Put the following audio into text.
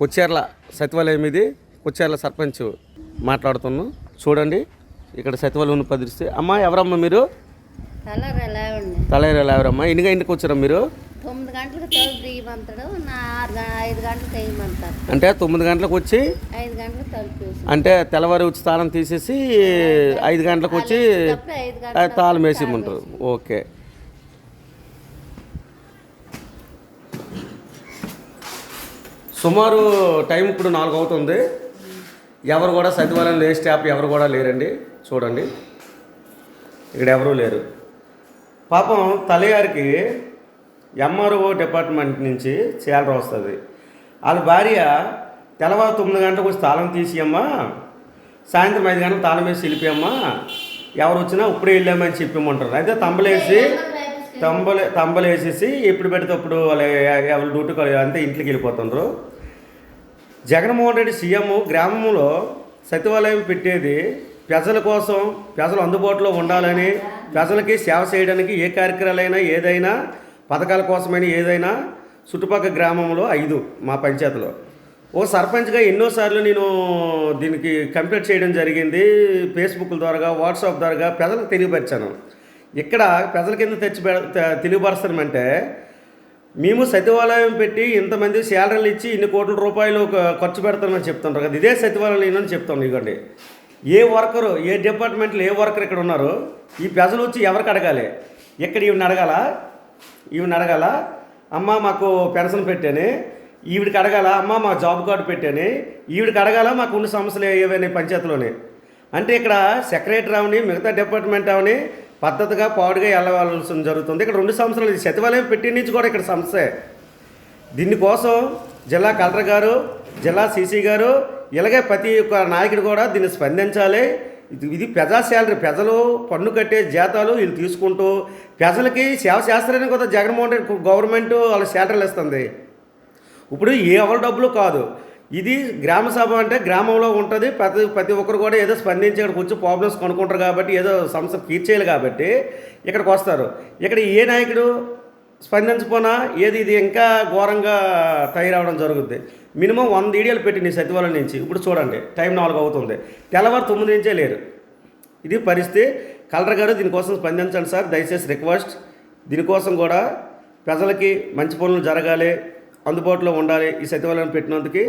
కొచ్చేర్ల సచివాలయం ఇది. కొచ్చేర్ల సర్పంచ్ మాట్లాడుతున్నాం. చూడండి ఇక్కడ సచివాలయం పరిస్థితి. అమ్మా ఎవరమ్మా మీరు? తలైరాలు ఎవరమ్మా ఎన్ని గంటలకు వచ్చారా మీరు? తొమ్మిది గంటలకు తలుపు తీయమంటాడు ఐదు గంటలకు అంటే తొమ్మిది గంటలకు వచ్చి ఐదు గంటలకు తలుపు అంటే తెల్లవారి వచ్చి తాళం తీసేసి ఐదు గంటలకు వచ్చి తాళం వేసి ఇమ్మంటారు. ఓకే. సుమారు టైం ఇప్పుడు నాలుగు అవుతుంది. ఎవరు కూడా సచివాలయం లేని స్టాఫ్ ఎవరు కూడా లేరండి. చూడండి. ఇక్కడ ఎవరూ లేరు. పాపం తలయారికి ఎంఆర్ఓ డిపార్ట్మెంట్ నుంచి శాలరీ వస్తుంది. వాళ్ళ భార్య తెల్లవారు తొమ్మిది గంటలకు వచ్చి తాళం తీసి అమ్మా సాయంత్రం ఐదు గంటలకు తాళం వేసి వెళ్ళిపోయమ్మా. ఎవరు వచ్చినా ఇప్పుడే వెళ్ళామని చెప్పిమంటారు అయితే తంబలేసి తంబలు తంబలు వేసేసి ఎప్పుడు పెడితే అప్పుడు వాళ్ళ ఎవరి డ్యూటీకి అంతే ఇంట్లోకి వెళ్ళిపోతుండ్రు. జగన్మోహన్ రెడ్డి సీఎం గ్రామంలో సచివాలయం పెట్టేది ప్రజల కోసం ప్రజలు అందుబాటులో ఉండాలని ప్రజలకి సేవ చేయడానికి ఏ కార్యక్రమాలైనా ఏదైనా పథకాల కోసమైనా ఏదైనా చుట్టుపక్కల గ్రామంలో ఐదు మా పంచాయతీలో. ఓ సర్పంచ్గా ఎన్నోసార్లు నేను దీనికి కంప్లీట్ చేయడం జరిగింది. ఫేస్బుక్ ద్వారా వాట్సాప్ ద్వారా ప్రజలకు తెలియపరిచాను. ఇక్కడ ప్రజల కింద తెచ్చి పె- తెలియపరుస్తామంటే మేము సచివాలయం పెట్టి ఇంతమంది శాలరీలు ఇచ్చి ఇన్ని కోట్ల రూపాయలు ఖర్చు పెడతామని చెప్తుంటారు కదా. ఇదే సచివాలయం అని చెప్తాను ఇవ్వండి ఏ వర్కరు ఏ డిపార్ట్మెంట్లో ఏ వర్కర్ ఇక్కడ ఉన్నారు ఈ ప్రజలు వచ్చి ఎవరికి అడగాలి? ఇక్కడ ఈవిని అడగాల? ఈవిని అడగాల? అమ్మ మాకు పెన్షన్ పెట్టాను ఈవిడికి అడగాల? అమ్మ మా జాబ్ కార్డు పెట్టాను ఈవిడికి అడగాల మాకు ఉన్న సమస్యలు ఏవైనా పంచాయతీలోనే? అంటే ఇక్కడ సెక్రటరీ అవని మిగతా డిపార్ట్మెంట్ అవని పద్ధతిగా పాడుగా వెళ్ళవలసిన జరుగుతుంది. ఇక్కడ రెండు సంవత్సరాలు ఇది సచివాలయం పెట్టి నుంచి కూడా ఇక్కడ సమస్యే. దీనికోసం జిల్లా కలెక్టర్ గారు జిల్లా సీసీ గారు ఇలాగే ప్రతి ఒక్క నాయకుడు కూడా దీన్ని స్పందించాలి. ఇది ఇది ప్రజా శాలరీ. ప్రజలు పన్ను కట్టే జీతాలు వీళ్ళు తీసుకుంటూ ప్రజలకి సేవ చేస్తారని కదా జగన్మోహన్ రెడ్డి గవర్నమెంట్ వాళ్ళ శాలరీలు ఇస్తుంది. ఇప్పుడు ఏ ఎవరి డబ్బులు కాదు. ఇది గ్రామ సభ అంటే గ్రామంలో ఉంటుంది ప్రతి ప్రతి ఒక్కరు కూడా ఏదో స్పందించి ఇక్కడికి వచ్చి ప్రాబ్లమ్స్ కనుక్కుంటారు కాబట్టి ఏదో సమస్య తీర్చేయాలి కాబట్టి ఇక్కడికి వస్తారు. ఇక్కడ ఏ నాయకుడు స్పందించపోనా ఏది ఇది ఇంకా ఘోరంగా తయారవడం జరుగుద్ది. మినిమం వంద ఈడియాలు పెట్టింది నీ సచివాలయం నుంచి ఇప్పుడు చూడండి టైం నాలుగు అవుతుంది. తెల్లవారు తొమ్మిది నుంచే లేరు. ఇది పరిస్థితి. కలెక్టర్ గారు దీనికోసం స్పందించండి సార్ దయచేసి రిక్వెస్ట్. దీనికోసం కూడా ప్రజలకి మంచి పనులు జరగాలి అందుబాటులో ఉండాలి ఈ సచివాలయం పెట్టినందుకు.